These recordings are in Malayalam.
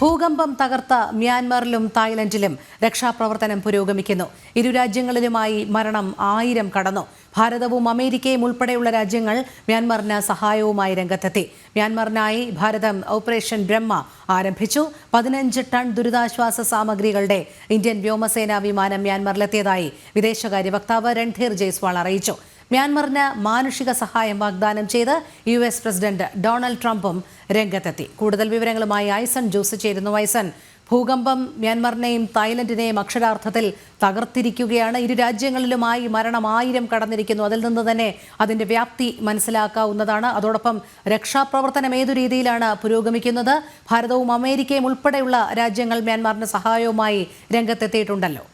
ഭൂകമ്പം തകർത്ത മ്യാൻമറിലും തായ്ലൻഡിലും രക്ഷാപ്രവർത്തനം പുരോഗമിക്കുന്നു. ഇരു രാജ്യങ്ങളിലുമായി മരണം ആയിരം കടന്നു. ഭാരതവും അമേരിക്കയും ഉൾപ്പെടെയുള്ള രാജ്യങ്ങൾ മ്യാൻമറിന് സഹായവുമായി രംഗത്തെത്തി. മ്യാൻമറിനായി ഭാരതം ഓപ്പറേഷൻ ബ്രഹ്മ ആരംഭിച്ചു. പതിനഞ്ച് ടൺ ദുരിതാശ്വാസ സാമഗ്രികളുടെ ഇന്ത്യൻ വ്യോമസേനാ വിമാനം മ്യാൻമറിലെത്തിയതായി വിദേശകാര്യ വക്താവ് രൺധീർ ജയ്സ്വാൾ അറിയിച്ചു. മ്യാൻമറിന് മാനുഷിക സഹായം വാഗ്ദാനം ചെയ്ത് യു എസ് പ്രസിഡന്റ് ഡൊണാൾഡ് ട്രംപും രംഗത്തെത്തി. കൂടുതൽ വിവരങ്ങളുമായി ഐസൺ ജോസ് ചേരുന്നു. ഐസൺ ഭൂകമ്പം മ്യാൻമറിനെയും തായ്ലൻഡിനെയും അക്ഷരാർത്ഥത്തിൽ തകർത്തിരിക്കുകയാണ്. ഇരു രാജ്യങ്ങളിലുമായി മരണം ആയിരം കടന്നിരിക്കുന്നു. അതിൽ നിന്ന് തന്നെ അതിന്റെ വ്യാപ്തി മനസ്സിലാക്കാവുന്നതാണ്. അതോടൊപ്പം രക്ഷാപ്രവർത്തനം ഏതു രീതിയിലാണ് പുരോഗമിക്കുന്നത്? ഭാരതവും അമേരിക്കയും ഉൾപ്പെടെയുള്ള രാജ്യങ്ങൾ മ്യാൻമാറിന് സഹായവുമായി രംഗത്തെത്തിയിട്ടുണ്ടല്ലോ.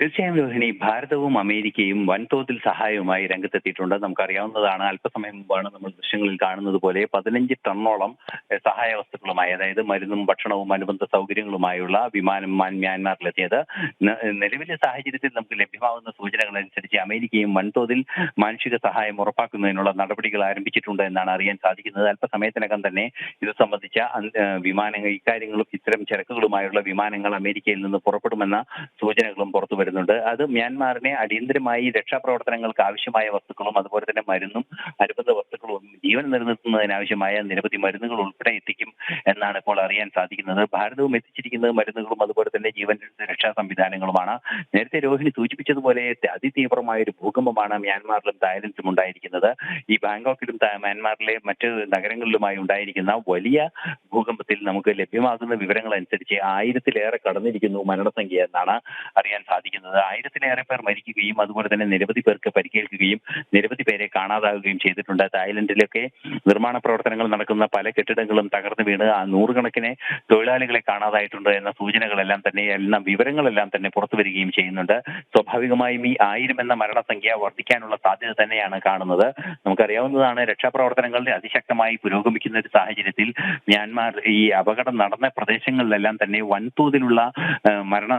തീർച്ചയായും രോഹിണി ഭാരതവും അമേരിക്കയും വൻതോതിൽ സഹായവുമായി രംഗത്തെത്തിയിട്ടുണ്ട്. നമുക്കറിയാവുന്നതാണ്. അല്പസമയം മുമ്പാണ് നമ്മൾ ദൃശ്യങ്ങളിൽ കാണുന്നത് പോലെ പതിനഞ്ച് ടണ്ണോളം സഹായ വസ്തുക്കളുമായി അതായത് മരുന്നും ഭക്ഷണവും അനുബന്ധ സൗകര്യങ്ങളുമായുള്ള വിമാനം മ്യാൻ- മ്യാൻമാറിലെത്തിയത്. നിലവിലെ സാഹചര്യത്തിൽ നമുക്ക് ലഭ്യമാകുന്ന സൂചനകൾ അനുസരിച്ച് അമേരിക്കയും വൻതോതിൽ മാനുഷിക സഹായം ഉറപ്പാക്കുന്നതിനുള്ള നടപടികൾ ആരംഭിച്ചിട്ടുണ്ട് എന്നാണ് അറിയാൻ സാധിക്കുന്നത്. അല്പസമയത്തിനകം തന്നെ ഇത് സംബന്ധിച്ച വിമാനങ്ങൾ ഇക്കാര്യങ്ങളും ഇത്തരം ചരക്കുകളുമായുള്ള വിമാനങ്ങൾ അമേരിക്കയിൽ നിന്ന് പുറപ്പെടുമെന്ന സൂചനകളും പുറത്തു വരുന്നുണ്ട്. അത് മ്യാൻമാറിനെ അടിയന്തരമായി രക്ഷാപ്രവർത്തനങ്ങൾക്ക് ആവശ്യമായ വസ്തുക്കളും അതുപോലെ തന്നെ മരുന്നും അനുബന്ധ വസ്തുക്കളും ജീവൻ നിലനിർത്തുന്നതിനാവശ്യമായ നിരവധി മരുന്നുകൾ ഉൾപ്പെടെ എത്തിക്കും എന്നാണ് ഇപ്പോൾ അറിയാൻ സാധിക്കുന്നത്. ഭാരതവും എത്തിച്ചിരിക്കുന്നത് മരുന്നുകളും അതുപോലെ തന്നെ ജീവൻ രക്ഷാ സംവിധാനങ്ങളുമാണ്. നേരത്തെ രോഹിണി സൂചിപ്പിച്ചതുപോലെ അതിതീവ്രമായ ഒരു ഭൂകമ്പമാണ് മ്യാൻമാറിലും തായ്ലൻഡിലും ഉണ്ടായിരിക്കുന്നത്. ഈ ബാങ്കോക്കിലും മ്യാൻമാറിലെ മറ്റ് നഗരങ്ങളിലുമായി ഉണ്ടായിരിക്കുന്ന വലിയ ഭൂകമ്പത്തിൽ നമുക്ക് ലഭ്യമാകുന്ന വിവരങ്ങൾ അനുസരിച്ച് ആയിരത്തിലേറെ കടന്നിരിക്കുന്നു മരണസംഖ്യ എന്നാണ് അറിയാൻ സാധിക്കുന്നത്. ആയിരത്തിലേറെ പേർ മരിക്കുകയും അതുപോലെ തന്നെ നിരവധി പേർക്ക് പരിക്കേൽക്കുകയും നിരവധി പേരെ കാണാതാകുകയും ചെയ്തിട്ടുണ്ട്. തായ്ലൻഡിലൊക്കെ നിർമ്മാണ പ്രവർത്തനങ്ങൾ നടക്കുന്ന പല കെട്ടിടങ്ങളും തകർന്നു വീണ് നൂറുകണക്കിന് തൊഴിലാളികളെ കാണാതായിട്ടുണ്ട് എന്ന സൂചനകളെല്ലാം തന്നെ എല്ലാം വിവരങ്ങളെല്ലാം തന്നെ പുറത്തു വരികയും ചെയ്യുന്നുണ്ട്. സ്വാഭാവികമായും ഈ ആയിരം എന്ന മരണസംഖ്യ വർദ്ധിക്കാനുള്ള സാധ്യത തന്നെയാണ് കാണുന്നത്. നമുക്കറിയാവുന്നതാണ് രക്ഷാപ്രവർത്തനങ്ങൾ അതിശക്തമായി പുരോഗമിക്കുന്ന ഒരു സാഹചര്യത്തിൽ മ്യാൻമാർ ഈ അപകടം നടന്ന പ്രദേശങ്ങളിലെല്ലാം തന്നെ വൻതോതിലുള്ള മരണ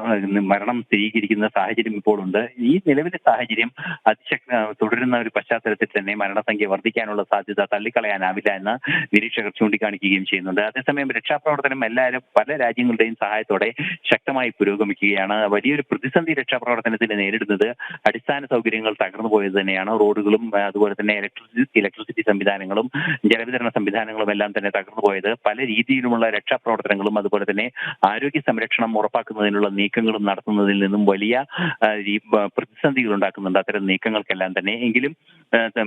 മരണം സ്ഥിരീകരിക്കുന്ന സാഹചര്യം ഇപ്പോൾ ഉണ്ട് ഈ നിലവിലെ സാഹചര്യം അതിശക്ത തുടരുന്ന ഒരു പശ്ചാത്തലത്തിൽ തന്നെ മരണസംഖ്യ വർദ്ധിക്കാനുള്ള സാധ്യത തള്ളിക്കളയാനാവില്ല എന്ന് നിരീക്ഷകർ ചൂണ്ടിക്കാണിക്കുകയും ചെയ്യുന്നുണ്ട്. അതേസമയം രക്ഷാപ്രവർത്തനം എല്ലാവരും പല രാജ്യങ്ങളുടെയും സഹായത്തോടെ ശക്തമായി പുരോഗമിക്കുകയാണ്. വലിയൊരു പ്രതിസന്ധി രക്ഷാപ്രവർത്തനത്തിന് നേരിടുന്നത് അടിസ്ഥാന സൗകര്യങ്ങൾ തകർന്നു പോയത് തന്നെയാണ്. റോഡുകളും അതുപോലെ തന്നെ ഇലക്ട്രിസിറ്റി ഇലക്ട്രിസിറ്റി സംവിധാനങ്ങളും ജലവിതരണ സംവിധാനങ്ങളും എല്ലാം തന്നെ തകർന്നു പോയത്. പല രീതിയിലുമുള്ള രക്ഷാപ്രവർത്തനങ്ങളും അതുപോലെ തന്നെ ആരോഗ്യ സംരക്ഷണം ഉറപ്പാക്കുന്നതിനുള്ള നീക്കങ്ങളും നടത്തുന്നതിൽ നിന്നും വലിയ ഈ, പ്രതിസന്ധികൾ ഉണ്ടാക്കുന്നുണ്ട് അത്തരം നീക്കങ്ങൾക്കെല്ലാം തന്നെ. എങ്കിലും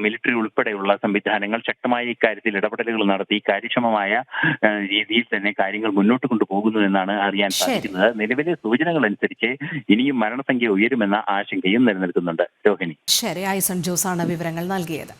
മിലിറ്ററി ഉൾപ്പെടെയുള്ള സംവിധാനങ്ങൾ ശക്തമായ ഇക്കാര്യത്തിൽ ഇടപെടലുകൾ നടത്തി കാര്യക്ഷമമായ രീതിയിൽ തന്നെ കാര്യങ്ങൾ മുന്നോട്ട് കൊണ്ടുപോകുന്നു എന്നാണ് അറിയാൻ. സാധിക്കുന്നത്. നിലവിലെ സൂചനകൾ അനുസരിച്ച് ഇനിയും മരണസംഖ്യ ഉയരുമെന്ന ആശങ്കയും നിലനിൽക്കുന്നുണ്ട്. രോഹിണി. ശരി ഐസൺ ജോസാണ് വിവരങ്ങൾ നൽകിയത്.